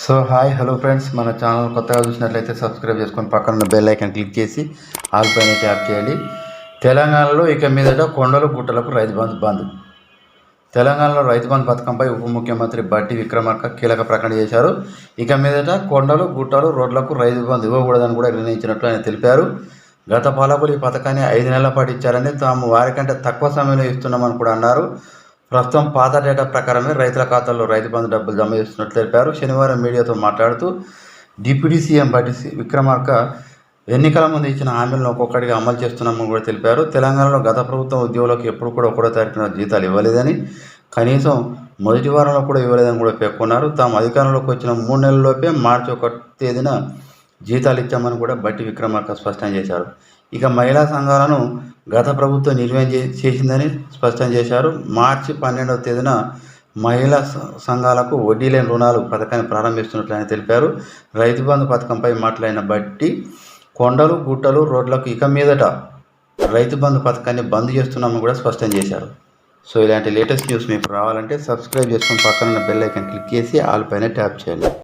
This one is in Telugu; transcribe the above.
So hi hello friends. మన ఛానల్ కొత్తగా చూసినట్లయితే సబ్స్క్రైబ్ చేసుకొని పక్కన ఉన్న బెల్ ఐకన్ క్లిక్ చేసి ఆల్ పైన ట్యాప్ చేయాలి తెలంగాణలో ఇక మీదట కొండలు గుట్టలకు రైతు బంధు బంద్. తెలంగాణలో రైతు బంధు పథకంపై ఉప ముఖ్యమంత్రి బట్టి విక్రమార్క కీలక ప్రకటన చేశారు. ఇక మీదట కొండలు గుట్టలు రోడ్లకు రైతు బంధు ఇవ్వకూడదని కూడా నిర్ణయించినట్లు ఆయన తెలిపారు. గత పాలకులు ఈ పథకాన్ని ఐదు నెలల పాటు ఇచ్చారని తాము వారికంటే తక్కువ సమయంలో ఇస్తున్నామని కూడా అన్నారు. ప్రస్తుతం పాత డేటా ప్రకారమే రైతుల ఖాతాల్లో రైతు బంధు డబ్బులు జమ చేస్తున్నట్లు తెలిపారు. శనివారం మీడియాతో మాట్లాడుతూ డిప్యూటీ సీఎం బట్టి విక్రమార్క ఎన్నికల ముందు ఇచ్చిన హామీలను ఒక్కొక్కటిగా అమలు చేస్తున్నామని కూడా తెలిపారు. తెలంగాణలో గత ప్రభుత్వం ఉద్యోగులకు ఎప్పుడు కూడా ఒకటో తారీఖున జీతాలు ఇవ్వలేదని కనీసం మొదటి వారంలో కూడా ఇవ్వలేదని కూడా పేర్కొన్నారు. తాము అధికారంలోకి వచ్చిన మూడు నెలల్లోపే మార్చి ఒక తేదీన జీతాలు ఇచ్చామని కూడా బట్టి విక్రమార్క స్పష్టం చేశారు. ఇక మహిళా సంఘాలను గత ప్రభుత్వం నిర్వహణ చేసిందని స్పష్టం చేశారు. మార్చి పన్నెండవ తేదీన మహిళా సంఘాలకు వడ్డీ లేని రుణాలు పథకాన్ని ప్రారంభిస్తున్నట్లు ఆయన తెలిపారు. రైతు బంధు పథకంపై మాట్లాడిన బట్టి కొండలు గుట్టలు రోడ్లకు ఇక మీదట రైతు బంధు పథకాన్ని బంద్ చేస్తున్నామని కూడా స్పష్టం చేశారు. సో ఇలాంటి లేటెస్ట్ న్యూస్ మీకు రావాలంటే సబ్స్క్రైబ్ చేసుకుని పక్కన ఉన్న బెల్ ఐకన్ క్లిక్ చేసి ఆల్ పైన ట్యాప్ చేయండి.